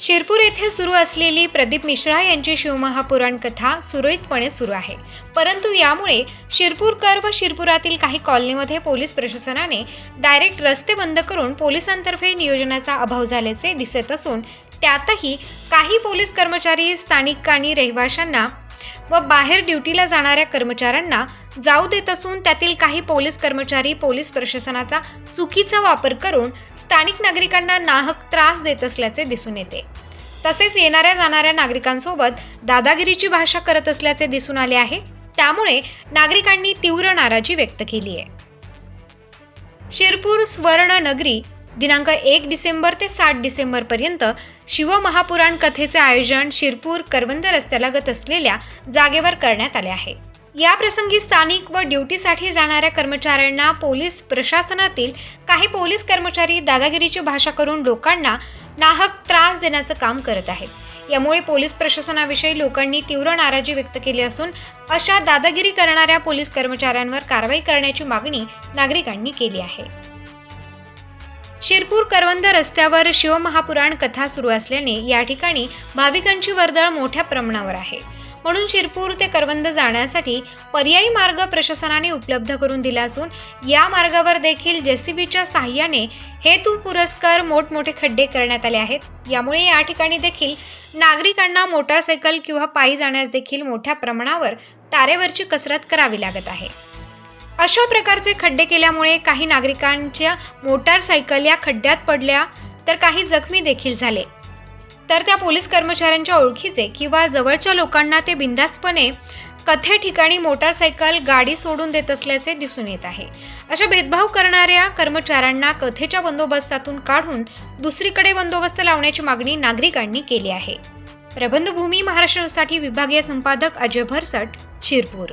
शिरपूर येथे सुरू असलेली प्रदीप मिश्रा यांची शिवमहापुराण कथा सुरळीतपणे सुरू आहे. परंतु यामुळे शिरपूरकर व शिरपुरातील काही कॉलनीमध्ये पोलीस प्रशासनाने डायरेक्ट रस्ते बंद करून पोलिसांतर्फे नियोजनाचा अभाव झाल्याचे दिसत असून त्यातही काही पोलीस कर्मचारी स्थानिक आणि रहिवाशांना व बाहेर ड्युटीला जाणाऱ्या कर्मचाऱ्यांना जाऊ देत असून त्यातील काही पोलीस कर्मचारी पोलीस प्रशासनाचा चुकीचा वापर करून स्थानिक नागरिकांना नाहक त्रास देत असल्याचे दिसून येते. तसेच येणाऱ्या जाणाऱ्या नागरिकांसोबत दादागिरीची भाषा करत असल्याचे दिसून आले आहे. त्यामुळे नागरिकांनी तीव्र नाराजी व्यक्त केली आहे. शिरपूर स्वर्ण नगरी दिनांक एक डिसेंबर ते सात डिसेंबर पर्यंत शिवमहापुराण कथेचे आयोजन शिरपूर करवंद रस्त्यालगत असलेल्या जागेवर करण्यात आले आहे. या प्रसंगी स्थानिक व ड्युटीसाठी जाणाऱ्या कर्मचाऱ्यांना पोलीस प्रशासनातील काही पोलीस कर्मचारी दादागिरीची भाषा करून लोकांना नाहक त्रास देण्याचं काम करत आहेत. यामुळे पोलीस प्रशासनाविषयी लोकांनी तीव्र नाराजी व्यक्त केली असून अशा दादागिरी करणाऱ्या पोलीस कर्मचाऱ्यांवर कारवाई करण्याची मागणी नागरिकांनी केली आहे. शिरपूर करवंद रस्त्यावर शिवमहापुराण कथा सुरू असल्याने या ठिकाणी भाविकांची वर्दळ मोठ्या प्रमाणावर आहे. म्हणून शिरपूर ते करवंद जाण्यासाठी पर्यायी मार्ग प्रशासनाने उपलब्ध करून दिला असून या मार्गावर देखील जेसीबीच्या साह्याने हेतू पुरस्कार मोठमोठे खड्डे करण्यात आले आहेत. यामुळे या ठिकाणी देखील नागरिकांना मोटारसायकल किंवा पायी जाण्यास देखील मोठ्या प्रमाणावर तारेवरची कसरत करावी लागत आहे. अशा प्रकारचे खड्डे केल्यामुळे काही नागरिकांच्या मोटारसायकल या खड्ड्यात पडल्या तर काही जखमी देखील झाले. तर त्या पोलीस कर्मचाऱ्यांच्या ओळखीचे किंवा जवळच्या लोकांना ते बिंदास्तपणे कथे ठिकाणी मोटारसायकल गाडी सोडून देत असल्याचे दिसून येत आहे. अशा भेदभाव करणाऱ्या कर्मचाऱ्यांना कथेच्या बंदोबस्तातून काढून दुसरीकडे बंदोबस्त लावण्याची मागणी नागरिकांनी केली आहे. प्रबंधभूमी महाराष्ट्र न्यूजसाठी विभागीय संपादक अजय भरसट शिरपूर.